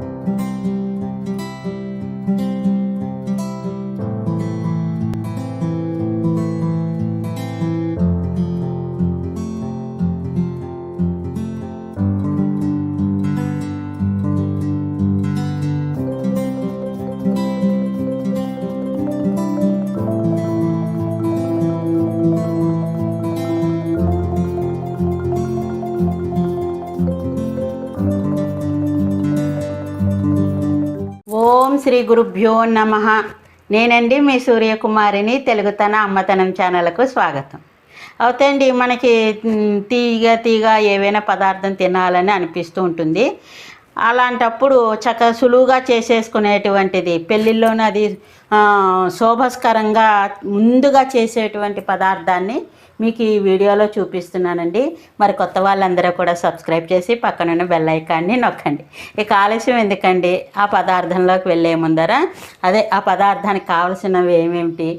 ఓం శ్రీ గురుభ్యో నమ. నేనండి మీ సూర్యకుమారిని తెలుగుతన అమ్మతనం ఛానల్కు స్వాగతం. అవుతండి మనకి తీగ తీగ ఏవైనా పదార్థం తినాలని అనిపిస్తూ ఉంటుంది. అలాంటప్పుడు చక్కగా సులువుగా చేసేసుకునేటువంటిది పెళ్ళిళ్ళలోనే అది శోభస్కరంగా ముందుగా చేసేటువంటి పదార్థాన్ని మీకు ఈ వీడియోలో చూపిస్తున్నానండి. మరి కొత్త వాళ్ళందరూ కూడా సబ్స్క్రైబ్ చేసి పక్కనున్న బెల్ ఐకాన్ని నొక్కండి. ఇక ఆలస్యం ఎందుకండి? ఆ పదార్థంలోకి వెళ్ళే ముందర అదే ఆ పదార్థానికి కావలసినవి ఏమేమిటి?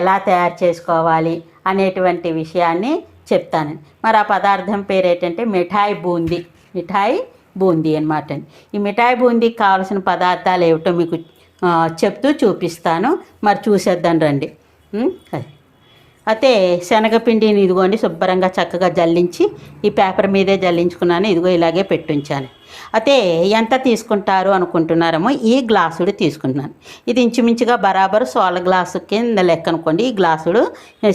ఎలా తయారు చేసుకోవాలి? అనేటువంటి విషయాన్ని చెప్తాను. మరి ఆ పదార్థం పేరు ఏంటంటే మిఠాయి బూందీ. మిఠాయి బూందీ అనమాట అండి. ఈ మిఠాయి బూందీకి కావాల్సిన పదార్థాలు ఏమిటో మీకు చెప్తూ చూపిస్తాను. మరి చూసేద్దాం రండి. అది. అయితే శనగపిండిని ఇదిగోండి శుభ్రంగా చక్కగా జల్లించి ఈ పేపర్ మీదే జల్లించుకున్నాను. ఇదిగో ఇలాగే పెట్టుంచాను. అయితే ఎంత తీసుకుంటారు అనుకుంటున్నారేమో ఈ గ్లాసుడు తీసుకుంటున్నాను. ఇది ఇంచుమించుగా బరాబరు సోల గ్లాసు కింద లెక్క అనుకోండి ఈ గ్లాసుడు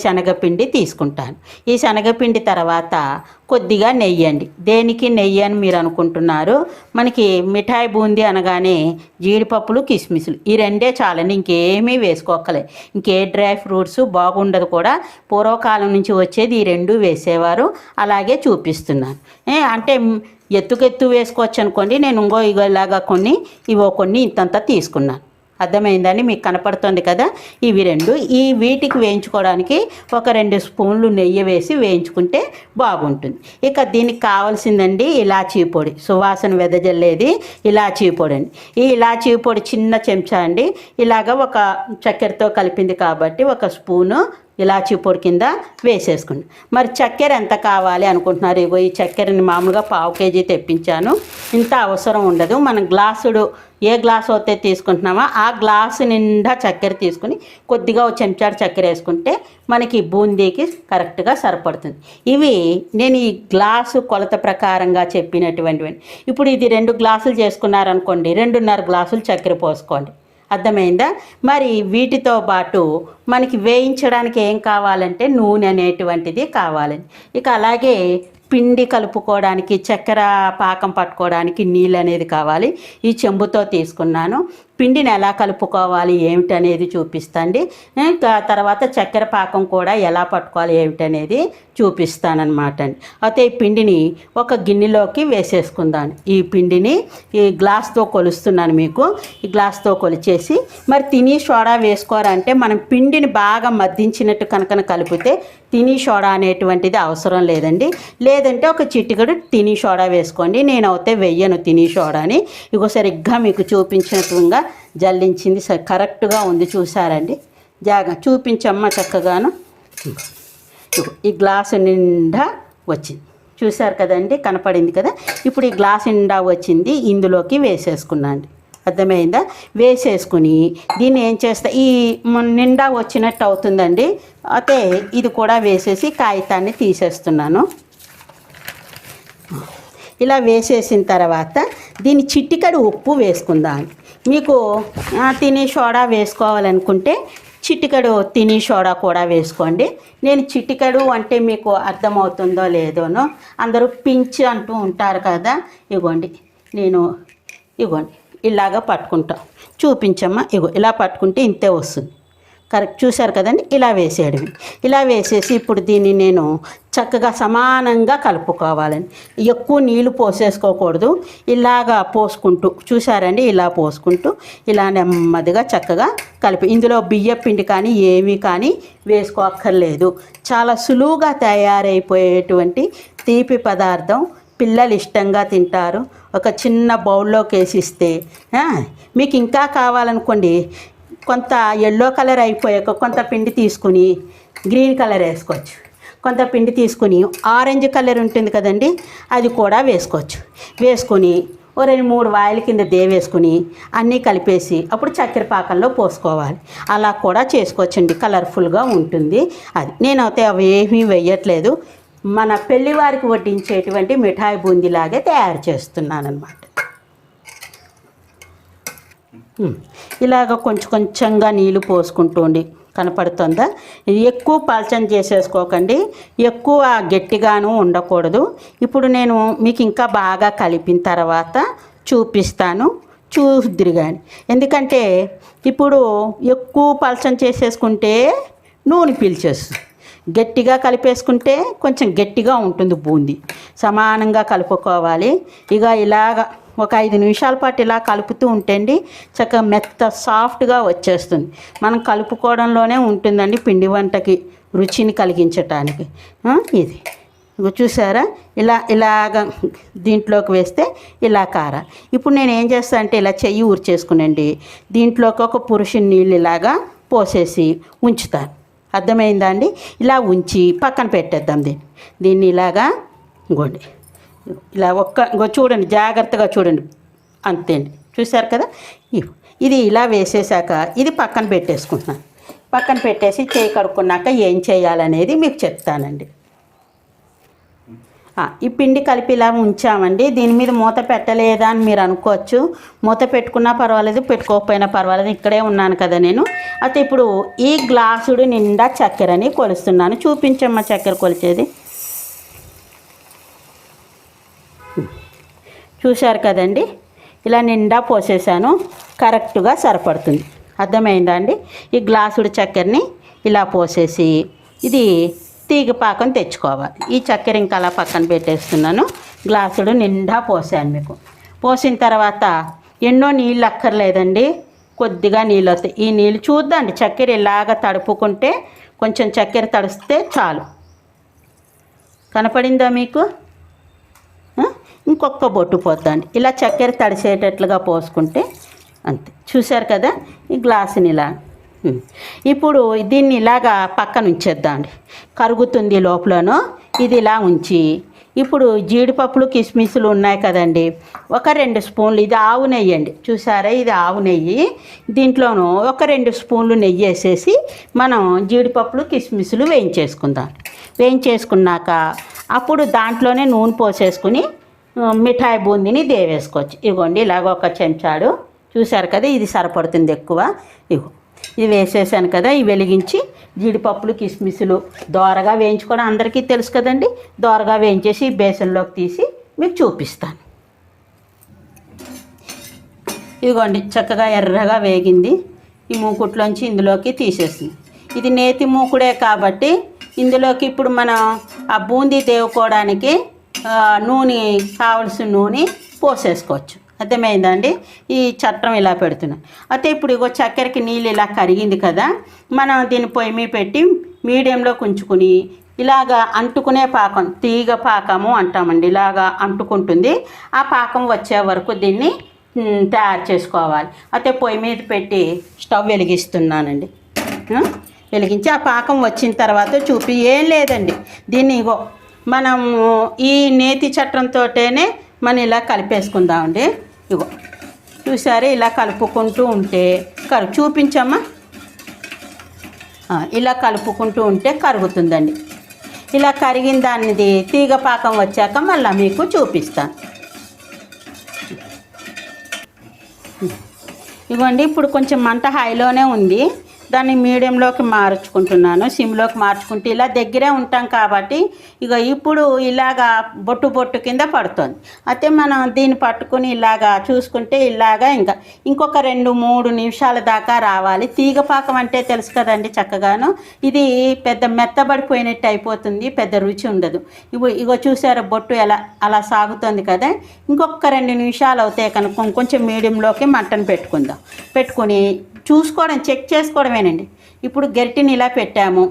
శనగపిండి తీసుకుంటాను. ఈ శనగపిండి తర్వాత కొద్దిగా నెయ్యి అండి. దేనికి నెయ్యి అని మీరు అనుకుంటున్నారు? మనకి మిఠాయి బూందీ అనగానే జీడిపప్పులు కిస్మిస్లు. ఈ రెండే చాలండి ఇంకేమీ వేసుకోకలే ఇంకే డ్రై ఫ్రూట్స్ బాగుండదు కూడా. పూర్వకాలం నుంచి వచ్చేది ఈ రెండు వేసేవారు. అలాగే చూపిస్తున్నాను. అంటే ఎత్తుకెత్తు వేసుకోవచ్చు అనుకోండి నేను ఇంకో ఇగో ఇలాగా కొన్ని ఇవో కొన్ని ఇంతంత తీసుకున్నాను. అర్థమైందని మీకు కనపడుతుంది కదా? ఇవి రెండు. ఈ వీటికి వేయించుకోవడానికి ఒక రెండు స్పూన్లు నెయ్యి వేసి వేయించుకుంటే బాగుంటుంది. ఇక దీనికి కావాల్సిందండి ఇలాచీ పొడి. సువాసన వెదజల్లేది ఇలాచీ పొడి అండి ఈ ఇలాచీ పొడి చిన్న చెంచా అండి. ఇలాగ ఒక చక్కెరతో కలిపింది కాబట్టి ఒక స్పూను ఇలాచీ పొడి కింద వేసేసుకోండి మరి చక్కెర ఎంత కావాలి అనుకుంటున్నారు? ఇగో ఈ చక్కెరని మామూలుగా పావు కేజీ తెప్పించాను. ఇంత అవసరం ఉండదు. మనం గ్లాసుడు ఏ గ్లాసు అయితే తీసుకుంటున్నామో ఆ గ్లాసు నిండా చక్కెర తీసుకుని కొద్దిగా ఒక చెంచాడు చక్కెర వేసుకుంటే మనకి బూందీకి కరెక్ట్గా సరిపడుతుంది. ఇవి నేను ఈ గ్లాసు కొలత ప్రకారంగా చెప్పినటువంటివి ఇప్పుడు ఇది రెండు గ్లాసులు చేసుకున్నారనుకోండి రెండున్నర గ్లాసులు చక్కెర పోసుకోండి. అర్థమైందా? మరి వీటితో పాటు మనకి వేయించడానికి ఏం కావాలంటే నూనె అనేటువంటిది కావాలండి ఇక అలాగే పిండి కలుపుకోవడానికి చక్కెర పాకం పట్టుకోవడానికి నీళ్ళు అనేది కావాలి. ఈ చెంబుతో తీసుకున్నాను. పిండిని ఎలా కలుపుకోవాలి ఏమిటనేది చూపిస్తాండి. ఇంకా తర్వాత చక్కెర పాకం కూడా ఎలా పట్టుకోవాలి ఏమిటనేది చూపిస్తానన్నమాట అండి. అయితే ఈ పిండిని ఒక గిన్నెలోకి వేసేసుకుందాం. ఈ పిండిని ఈ గ్లాస్తో కొలుస్తున్నాను మీకు. ఈ గ్లాస్తో కొలిచేసి మరి తిని సోడా వేసుకోరంటే మనం పిండిని బాగా మద్దించినట్టు కనుక కలిపితే తిని సోడా అనేటువంటిది అవసరం లేదండి. లేదంటే ఒక చిటికడు తిని సోడా వేసుకోండి. నేను అయితే వెయ్యను తిని సోడాని. ఇగో సరిగ్గా మీకు చూపించినట్టుగా జల్లించింది. స- కరెక్ట్గా ఉంది. చూసారండి జాగా చూపించమ్మ చక్కగాను. ఈ గ్లాసు నిండా వచ్చింది. చూశారు కదండి? కనపడింది కదా? ఇప్పుడు ఈ గ్లాస్ నిండా వచ్చింది. ఇందులోకి వేసేసుకున్నాను అర్థమైందా? వేసేసుకుని దీన్ని ఏం చేస్తా ఈ నిండా వచ్చినట్టు అవుతుందండి. అయితే ఇది కూడా వేసేసి కాగితాన్ని తీసేస్తున్నాను. ఇలా వేసేసిన తర్వాత దీని చిట్టికడు ఉప్పు వేసుకుందాం. మీకు తినీ తిని సోడా వేసుకోవాలనుకుంటే చిటికడు తిని సోడా కూడా వేసుకోండి. నేను చిటికడు అంటే మీకు అర్థమవుతుందో లేదోనో అందరూ పించ్ అంటూ ఉంటారు కదా ఇగోండి. నేను ఇగోండి ఇలాగ పట్టుకుంటాం. చూపించమ్మా ఇగో ఇలా పట్టుకుంటే ఇంతే వస్తుంది. కరెక్ట్ చూశారు కదండి? ఇలా వేసేయడం ఇలా వేసేసి ఇప్పుడు దీన్ని నేను చక్కగా సమానంగా కలుపుకోవాలండి. ఎక్కువ నీళ్ళు పోసేసుకోకూడదు. ఇలాగా పోసుకుంటూ చూసారండి ఇలా పోసుకుంటూ ఇలా నెమ్మదిగా చక్కగా కలిపి ఇందులో బియ్య పిండి కానీ ఏమీ కానీ వేసుకోక్కర్లేదు. చాలా సులువుగా తయారైపోయేటువంటి తీపి పదార్థం పిల్లలు ఇష్టంగా తింటారు. ఒక చిన్న బౌల్లోకి వేసిస్తే మీకు ఇంకా కావాలనుకోండి కొంత ఎల్లో కలర్ అయిపోయాక కొంత పిండి తీసుకుని గ్రీన్ కలర్ వేసుకోవచ్చు. కొంత పిండి తీసుకుని ఆరెంజ్ కలర్ ఉంటుంది కదండి అది కూడా వేసుకోవచ్చు. వేసుకొని ఓ రెండు మూడు వాయిల కింద దేవేసుకుని అన్నీ కలిపేసి అప్పుడు చక్కెర పాకంలో పోసుకోవాలి. అలా కూడా చేసుకోవచ్చండి కలర్ఫుల్గా ఉంటుంది అది. నేనైతే అవి ఏమీ వేయట్లేదు. మన పెళ్ళివారికి వడ్డించేటువంటి మిఠాయి బూందీలాగే తయారు చేస్తున్నాను అనమాట ఇలాగ కొంచెం కొంచెంగా నీళ్ళు పోసుకుంటుండి కనపడుతుందా? ఇది ఎక్కువ పలచన చేసేసుకోకండి. ఎక్కువ గట్టిగాను ఉండకూడదు. ఇప్పుడు నేను మీకు ఇంకా బాగా కలిపిన తర్వాత చూపిస్తాను. చూద్దురు కానీ ఎందుకంటే ఇప్పుడు ఎక్కువ పలచన చేసేసుకుంటే నూనె పీల్చేస్తుంది. గట్టిగా కలిపేసుకుంటే కొంచెం గట్టిగా ఉంటుంది బూంది. సమానంగా కలుపుకోవాలి. ఇక ఇలాగా ఒక ఐదు నిమిషాల పాటు ఇలా కలుపుతూ ఉంటండి చక్కగా మెత్త సాఫ్ట్గా వచ్చేస్తుంది. మనం కలుపుకోవడంలోనే ఉంటుందండి పిండి వంటకి రుచిని కలిగించటానికి. ఇది. చూసారా? ఇలా ఇలాగ దీంట్లోకి వేస్తే ఇలా కార. ఇప్పుడు నేను ఏం చేస్తాను అంటే ఇలా చెయ్యి ఊర్చేసుకునండి. దీంట్లోకి ఒక పురుషుని నీళ్ళు ఇలాగా పోసేసి ఉంచుతాను. అర్థమైందా అండి? ఇలా ఉంచి పక్కన పెట్టేద్దాం దీన్ని. దీన్ని ఇలాగా ఇంకోండి. ఇలా ఒక్క ఇంకో చూడండి జాగ్రత్తగా చూడండి. అంతే అండి చూశారు కదా? ఇది ఇలా వేసేసాక ఇది పక్కన పెట్టేసుకుంటున్నాను పక్కన పెట్టేసి చేయి కడుక్కున్నాక ఏం చేయాలనేది మీకు చెప్తానండి. ఈ పిండి కలిపి ఇలా ఉంచామండి. దీని మీద మూత పెట్టలేదా అని మీరు అనుకోవచ్చు. మూత పెట్టుకున్నా పర్వాలేదు పెట్టుకోకపోయినా పర్వాలేదు. ఇక్కడే ఉన్నాను కదా నేను. అయితే ఇప్పుడు ఈ గ్లాసుడు నిండా చక్కెరని కొలుస్తున్నాను. చూపించమ్మా చక్కెర కొలిచేది. చూశారు కదండి? ఇలా నిండా పోసేసాను. కరెక్ట్గా సరిపడుతుంది. అర్థమైందా అండి? ఈ గ్లాసుడు చక్కెరని ఇలా పోసేసి ఇది తీగ పాకం తెచ్చుకోవాలి. ఈ చక్కెర ఇంకా అలా పక్కన పెట్టేస్తున్నాను. గ్లాసుడు నిండా పోసాను మీకు. పోసిన తర్వాత ఎన్నో నీళ్ళు అక్కర్లేదండి. కొద్దిగా నీళ్ళు వస్తాయి. ఈ నీళ్ళు చూద్దండి. చక్కెర ఇలాగ తడుపుకుంటే కొంచెం చక్కెర తడిస్తే చాలు. కనపడిందా మీకు? ఇంకొక బొట్టు పోద్దండి. ఇలా చక్కెర తడిసేటట్లుగా పోసుకుంటే అంతే. చూశారు కదా? ఈ గ్లాసుని ఇలా. ఇప్పుడు దీన్ని ఇలాగా పక్కన ఉంచేద్దామండి. కరుగుతుంది లోపలను ఇది ఇలా ఉంచి. ఇప్పుడు జీడిపప్పులు కిస్మిస్లు ఉన్నాయి కదండి. ఒక రెండు స్పూన్లు. ఇది ఆవు నెయ్యి అండి. చూసారా ఇది ఆవు నెయ్యి. దీంట్లోనూ ఒక రెండు స్పూన్లు నెయ్యి వేసేసి మనం జీడిపప్పులు కిస్మిస్లు వేయించేసుకుందాం. వేయించేసుకున్నాక అప్పుడు దాంట్లోనే నూనె పోసేసుకుని మిఠాయి బూందీని దేవేసుకోవచ్చు. ఇగోండి ఇలాగ ఒక చెంచాడు. చూశారు కదా ఇది సరిపడుతుంది ఎక్కువ. ఇగో ఇది వేసేసాను కదా ఇవి వెలిగించి జీడిపప్పులు కిస్మిస్లు దోరగా వేయించుకోవడం అందరికీ తెలుసు కదండి. దోరగా వేయించేసి బేసన్లోకి తీసి మీకు చూపిస్తాను. ఇదిగోండి చక్కగా ఎర్రగా వేగింది. ఈ మూకుట్లోంచి ఇందులోకి తీసేసింది. ఇది నేతి మూకుడే కాబట్టి ఇందులోకి ఇప్పుడు మనం ఆ బూందీ దేవుకోవడానికి నూనె కావలసిన నూనె పోసేసుకోవచ్చు. అర్థమైందండి ఈ చట్టం ఇలా పెడుతున్నాం. అయితే ఇప్పుడు ఇగో చక్కెరకి నీళ్ళు ఇలా కరిగింది కదా మనం దీన్ని పొయ్యి మీద పెట్టి మీడియంలో ఉంచుకుని ఇలాగా అంటుకునే పాకం తీగ పాకము అంటామండి. ఇలాగా అంటుకుంటుంది. ఆ పాకం వచ్చే వరకు దీన్ని తయారు చేసుకోవాలి. అయితే పొయ్యి మీద పెట్టి స్టవ్ వెలిగిస్తున్నానండి. వెలిగించి ఆ పాకం వచ్చిన తర్వాత చూపి. ఏం లేదండి. దీన్ని ఇగో మనము ఈ నేతి చట్టంతోనే మనం ఇలా కలిపేసుకుందామండి. ఇగో చూసారే? ఇలా కలుపుకుంటూ ఉంటే కరు చూపించమ్మా. ఇలా కలుపుకుంటూ ఉంటే కరుగుతుందండి. ఇలా కరిగిన దానిది తీగ పాకం వచ్చాక మళ్ళీ మీకు చూపిస్తాను. ఇవ్వండి ఇప్పుడు కొంచెం మంట హైలోనే ఉంది. దాన్ని మీడియంలోకి మార్చుకుంటున్నాను సిమ్లోకి మార్చుకుంటే ఇలా దగ్గరే ఉంటాం కాబట్టి ఇక ఇప్పుడు ఇలాగా బొట్టు బొట్టు కింద పడుతుంది. అయితే మనం దీన్ని పట్టుకుని ఇలాగా చూసుకుంటే ఇలాగా ఇంకా ఇంకొక రెండు మూడు నిమిషాల దాకా రావాలి. తీగపాకం అంటే తెలుసు కదండి చక్కగాను. ఇది పెద్ద మెత్తబడిపోయినట్టు అయిపోతుంది పెద్ద రుచి ఉండదు. ఇగో ఇగో చూసారా బొట్టు ఎలా అలా సాగుతుంది కదా. ఇంకొక రెండు నిమిషాలు అవుతాయి కనుక కొంచెం మీడియంలోకి మంటను పెట్టుకుందాం. పెట్టుకొని చూసుకోవడం చెక్ చేసుకోవడమేనండి. ఇప్పుడు గరిటిని ఇలా పెట్టాము.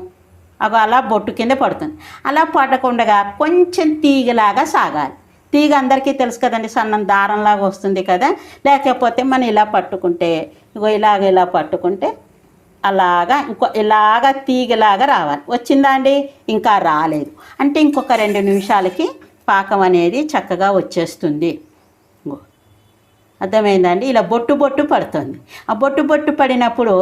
అగో అలా బొట్టు కింద పడుతుంది. అలా పడకుండా కొంచెం తీగలాగా సాగాలి. తీగ అందరికీ తెలుసు కదండి సన్నం దారంలాగా వస్తుంది కదా. లేకపోతే మనం ఇలా పట్టుకుంటే ఇగో ఇలాగ ఇలా పట్టుకుంటే అలాగా ఇంకో ఇలాగా తీగలాగా రావాలి. వచ్చిందా అండి? ఇంకా రాలేదు. అంటే ఇంకొక రెండు నిమిషాలకి పాకం అనేది చక్కగా వచ్చేస్తుంది. అర్థమైందండి? ఇలా బొట్టు బొట్టు పడుతుంది. ఆ బొట్టు బొట్టు పడినప్పుడు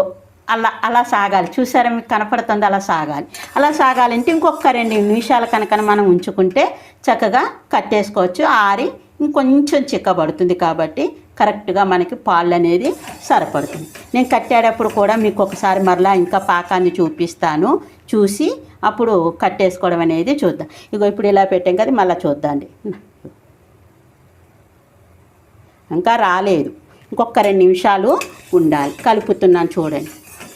అలా అలా సాగాలి. చూసారా మీకు కనపడుతుంది? అలా సాగాలి. అలా సాగాలంటే ఇంకొక రెండు నిమిషాల కనుక మనం ఉంచుకుంటే చక్కగా కట్టేసుకోవచ్చు. ఆరి ఇంకొంచెం చిక్కబడుతుంది కాబట్టి కరెక్ట్గా మనకి పాలు అనేది సరిపడుతుంది. నేను కట్టేటప్పుడు కూడా మీకు ఒకసారి మరలా ఇంకా పాకాన్ని చూపిస్తాను. చూసి అప్పుడు కట్టేసుకోవడం అనేది చూద్దాం. ఇగో ఇప్పుడు ఇలా పెట్టాం కదా మళ్ళీ చూద్దాండి. ఇంకా రాలేదు. ఇంకొక రెండు నిమిషాలు ఉండాలి. కలుపుతున్నాను చూడండి.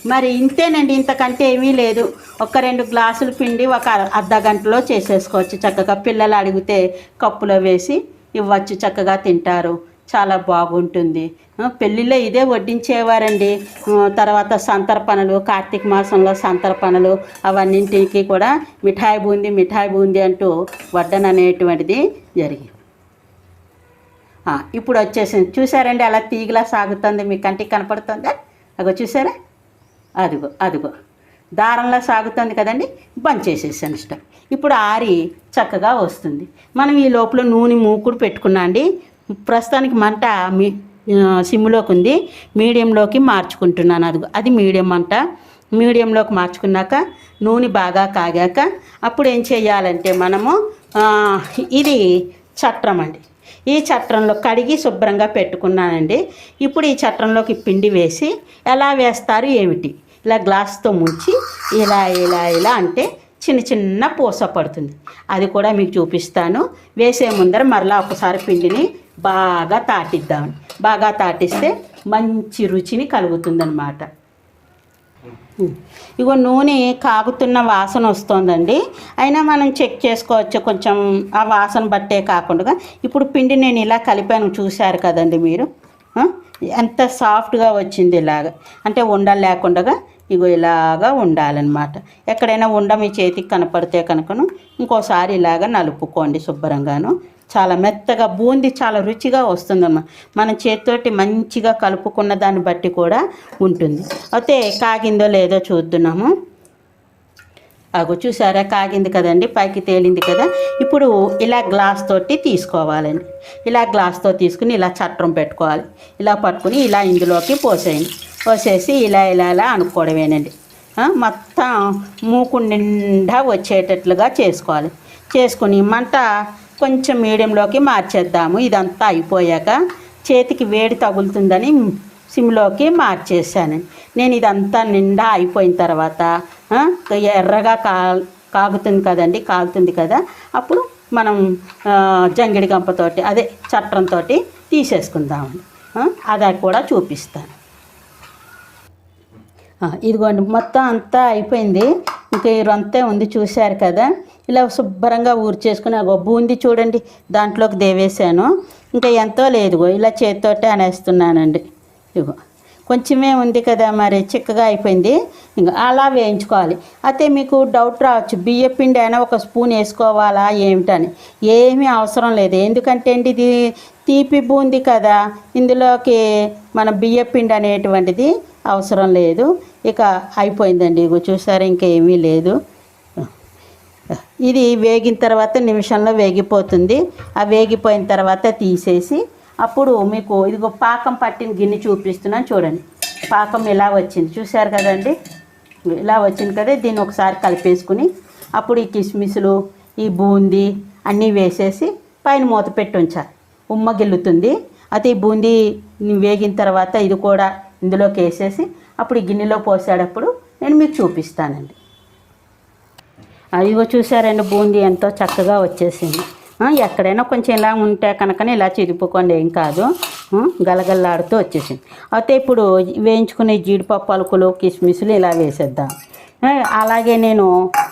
మరి ఇంతేనండి ఇంతకంటే ఏమీ లేదు. ఒక రెండు గ్లాసులు పిండి ఒక అర్ధ గంటలో చేసేసుకోవచ్చు. చక్కగా పిల్లలు అడిగితే కప్పులో వేసి ఇవ్వచ్చు చక్కగా తింటారు. చాలా బాగుంటుంది. ఆ, ఇదే వడ్డించేవారండి. తర్వాత సంతర్పణలు కార్తీక మాసంలో సంతర్పణలు అవన్నింటికి కూడా మిఠాయి బూంది మిఠాయి బూంది అంటూ వడ్డన అనేటువంటిది జరిగింది. ఇప్పుడు వచ్చేసింది. చూసారండి అలా తీగలా సాగుతుంది మీ కంటికి కనపడుతుందా? అగో చూసారా అదిగో అదిగో. దారంలా సాగుతుంది కదండి బంద్ చేసేసాను స్టవ్ ఇప్పుడు ఆరి చక్కగా వస్తుంది. మనం ఈ లోపల నూనె మూకుడు పెట్టుకున్నా అండి ప్రస్తుతానికి మంట మీ సిమ్లోకి ఉంది మీడియంలోకి మార్చుకుంటున్నాను. అది అది మీడియం మంట. మీడియంలోకి మార్చుకున్నాక నూనె బాగా కాగాక అప్పుడు ఏం చేయాలంటే మనము ఇది చట్రం అండి. ఈ చట్రంలో కడిగి శుభ్రంగా పెట్టుకున్నానండి. ఇప్పుడు ఈ చట్రంలోకి పిండి వేసి ఎలా వేస్తారు ఏమిటి? ఇలా గ్లాస్తో ముంచి ఇలా ఇలా ఇలా అంటే చిన్న చిన్న పూస పడుతుంది. అది కూడా మీకు చూపిస్తాను. వేసే ముందర మరలా ఒకసారి పిండిని బాగా తాటిద్దామని బాగా తాటిస్తే మంచి రుచిని కలుగుతుందన్నమాట. ఇగో నూనె కాగుతున్న వాసన వస్తుందండి. అయినా మనం చెక్ చేసుకోవచ్చు. కొంచెం ఆ వాసన బట్టే కాకుండా. ఇప్పుడు పిండి నేను ఇలా కలిపాను. చూశారు కదండి మీరు? ఎంత సాఫ్ట్గా వచ్చింది ఇలాగ. అంటే ఉండలు లేకుండా ఇగో ఇలాగా ఉండాలన్నమాట. ఎక్కడైనా ఉండ మీ చేతికి కనపడితే కనుకను ఇంకోసారి ఇలాగ నలుపుకోండి శుభ్రంగాను. చాలా మెత్తగా బూంది చాలా రుచిగా వస్తుందమ్మా. మన చేతితోటి మంచిగా కలుపుకున్న దాన్ని బట్టి కూడా ఉంటుంది. అయితే కాగిందో లేదో చూద్దున్నాము. అగో చూసారా? కాగింది కదండి పైకి తేలింది కదా. ఇప్పుడు ఇలా గ్లాస్ తోటి తీసుకోవాలండి. ఇలా గ్లాస్తో తీసుకుని ఇలా చట్రం పెట్టుకోవాలి. ఇలా పట్టుకుని ఇలా ఇందులోకి పోసేయండి. పోసేసి ఇలా ఇలా ఇలా అనుకోవడమేనండి. మొత్తం మూకు నిండా వచ్చేటట్లుగా చేసుకోవాలి. చేసుకుని మంట కొంచెం మీడియంలోకి మార్చేద్దాము. ఇదంతా అయిపోయాక చేతికి వేడి తగులుతుందని సిమ్లోకి మార్చేసాను నేను ఇదంతా నిండా అయిపోయిన తర్వాత ఎర్రగా కా కాగుతుంది కదండి కాగుతుంది కదా అప్పుడు మనం జంగిడి గంపతోటి అదే చట్రంతో తీసేసుకుందామండి. అది కూడా చూపిస్తాను. ఇదిగోండి మొత్తం అంతా అయిపోయింది. ఇంకా ఈ ఉంది చూశారు కదా. ఇలా శుభ్రంగా ఊర్చేసుకుని అగో బూంది చూడండి దాంట్లోకి దేవేశాను. ఇంకా ఎంతో లేదుగో ఇలా చేతితోటే అనేస్తున్నానండి. ఇగో కొంచెమే ఉంది కదా మరి చిక్కగా అయిపోయింది. ఇంకా అలా వేయించుకోవాలి. అయితే మీకు డౌట్ రావచ్చు బియ్య పిండి అయినా ఒక స్పూన్ వేసుకోవాలా ఏమిటని. ఏమీ అవసరం లేదు. ఎందుకంటే అండి ఇది తీపి బూంది కదా. ఇందులోకి మన బియ్య పిండి అనేటువంటిది అవసరం లేదు. ఇక అయిపోయిందండి. ఇక చూసారా ఇంకేమీ లేదు. ఇది వేగిన తర్వాత నిమిషంలో వేగిపోతుంది. ఆ వేగిపోయిన తర్వాత తీసేసి అప్పుడు మీకు ఇదిగో పాకం పట్టిన గిన్నె చూపిస్తున్నాను చూడండి. పాకం ఇలా వచ్చింది చూశారు కదండి? ఇలా వచ్చింది కదా దీన్ని ఒకసారి కలిపేసుకుని అప్పుడు ఈ కిస్మిస్లు ఈ బూందీ అన్నీ వేసేసి పైన మూత పెట్టి ఉంచాలి. ఉమ్మ గిల్లుతుంది. అయితే ఈ బూందీ వేగిన తర్వాత ఇది కూడా ఇందులోకి వేసేసి అప్పుడు ఈ గిన్నెలో పోసేటప్పుడు నేను మీకు చూపిస్తానండి. అదిగో చూసారండి బూందీ ఎంతో చక్కగా వచ్చేసింది. ఎక్కడైనా కొంచెం ఇలా ఉంటే కనుక ఇలా చిరుపుకోండి ఏం కాదు. గలగల్లాడుతూ వచ్చేసింది. అయితే ఇప్పుడు వేయించుకునే జీడిపప్పు అలుకులు కిస్మిస్లు ఇలా వేసేద్దాం. అలాగే నేను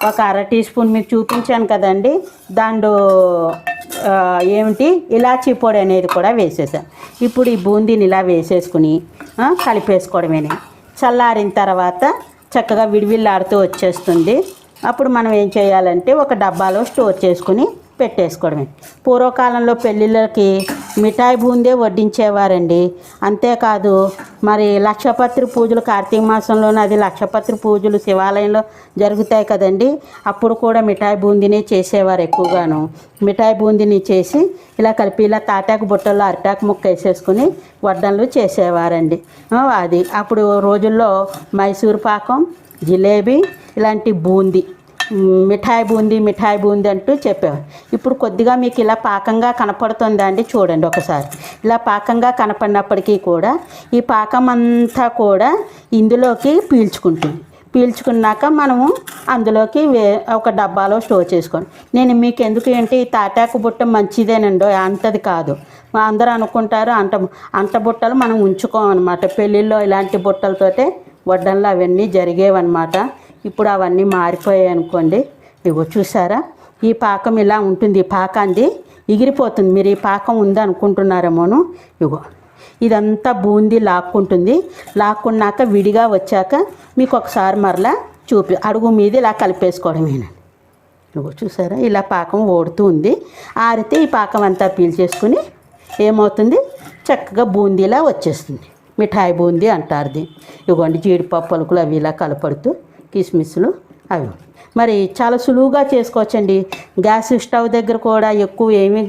ఒక అర టీ స్పూన్ మీకు చూపించాను కదండి. దాండు ఏమిటి? ఇలాచీ పొడి అనేది కూడా వేసేసాను. ఇప్పుడు ఈ బూందీని ఇలా వేసేసుకుని కలిపేసుకోవడమేనే చల్లారిన తర్వాత చక్కగా విడివిల్లాడుతూ వచ్చేస్తుంది. అప్పుడు మనం ఏం చేయాలంటే ఒక డబ్బాలో స్టోర్ చేసుకుని పెట్టేసుకోవడమే. పూర్వకాలంలో పెళ్ళిళ్ళకి మిఠాయి బూందే వడ్డించేవారండి. అంతేకాదు మరి లక్షపత్రి పూజలు కార్తీక మాసంలోనే అది లక్షపత్రి పూజలు శివాలయంలో జరుగుతాయి కదండి. అప్పుడు కూడా మిఠాయి బూందీనే చేసేవారు ఎక్కువగాను. మిఠాయి బూందీని చేసి ఇలా కలిపి ఇలా తాటాకు బుట్టల్లో అరిటాకు ముక్క వేసేసుకుని వడ్డనలు చేసేవారండి. అది అప్పుడు రోజుల్లో మైసూర్ పాకం జిలేబీ ఇలాంటి బూందీ. మిఠాయి బూందీ మిఠాయి బూందీ అంటూ చెప్పేవారు. ఇప్పుడు కొద్దిగా మీకు ఇలా పాకంగా కనపడుతుందా అండి చూడండి ఒకసారి. ఇలా పాకంగా కనపడినప్పటికీ కూడా ఈ పాకం అంతా కూడా ఇందులోకి పీల్చుకుంటుంది. పీల్చుకున్నాక మనము అందులోకి వే ఒక డబ్బాలో స్టోర్ చేసుకోండి నేను మీకు ఎందుకు ఏంటి ఈ తాటాకు బుట్ట మంచిదేనండో అంతది కాదు. మా అందరూ అనుకుంటారు అంట అంట బుట్టలు మనం ఉంచుకోమన్నమాట. పెళ్ళిళ్ళలో ఇలాంటి బుట్టలతోటే వడ్డన్లు అవన్నీ జరిగేవన్నమాట. ఇప్పుడు అవన్నీ మారిపోయాయి అనుకోండి. ఇగో చూసారా? ఈ పాకం ఇలా ఉంటుంది. ఈ పాకాంది ఎగిరిపోతుంది. మీరు ఈ పాకం ఉంది అనుకుంటున్నారేమోను ఇగో. ఇదంతా బూందీ లాక్కుంటుంది. లాక్కున్నాక విడిగా వచ్చాక మీకు ఒకసారి మరలా చూపి అడుగు మీద ఇలా కలిపేసుకోవడమేనండి. ఇగో చూసారా? ఇలా పాకం ఓడుతూ ఉంది. ఆరితే ఈ పాకం అంతా పీల్చేసుకుని ఏమవుతుంది? చక్కగా బూందీలా వచ్చేస్తుంది. మిఠాయి బూందీ అంటారు దీన్ని. ఇవ్వండి జీడిపప్పు పలుకులు అవి ఇలా కలపడుతూ కిస్మిస్లు అవి. మరి చాలా సులువుగా చేసుకోవచ్చండి. గ్యాస్ స్టవ్ దగ్గర కూడా ఎక్కువ ఏమీ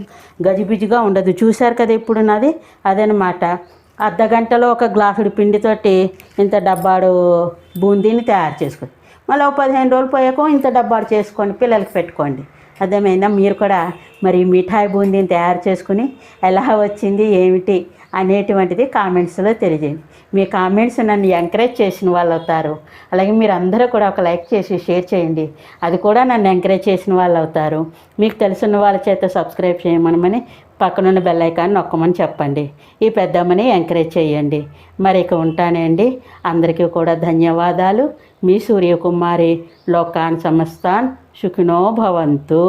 గజిబిజిగా ఉండదు. చూశారు కదా ఇప్పుడు నాది అదనమాట అర్ధ గంటలో ఒక గ్లాసుడు పిండితోటి ఇంత డబ్బాడు బూందీని తయారు చేసుకోండి. మళ్ళీ ఒక పదిహేను రోజులు పోయాక ఇంత డబ్బాడు చేసుకోండి పిల్లలకి పెట్టుకోండి. అర్థమైందా? మీరు కూడా మరి మిఠాయి బూందీని తయారు చేసుకుని ఎలా వచ్చింది ఏమిటి అనేటువంటిది కామెంట్స్లో తెలియజేయండి. మీ కామెంట్స్ నన్ను ఎంకరేజ్ చేసిన వాళ్ళు అవుతారు. అలాగే మీరు అందరూ కూడా ఒక లైక్ చేసి షేర్ చేయండి. అది కూడా నన్ను ఎంకరేజ్ చేసిన వాళ్ళు అవుతారు. మీకు తెలిసిన వాళ్ళ చేత సబ్స్క్రైబ్ చేయమనమని పక్కనున్న బెల్ ఐకాన్ నొక్కమని చెప్పండి. ఈ పెద్దమ్మని ఎంకరేజ్ చేయండి. మరి ఇక ఉంటానండి అందరికీ కూడా ధన్యవాదాలు. మీ సూర్యకుమారి లోకాన్ సమస్తాన్. సుఖినో భవంతు.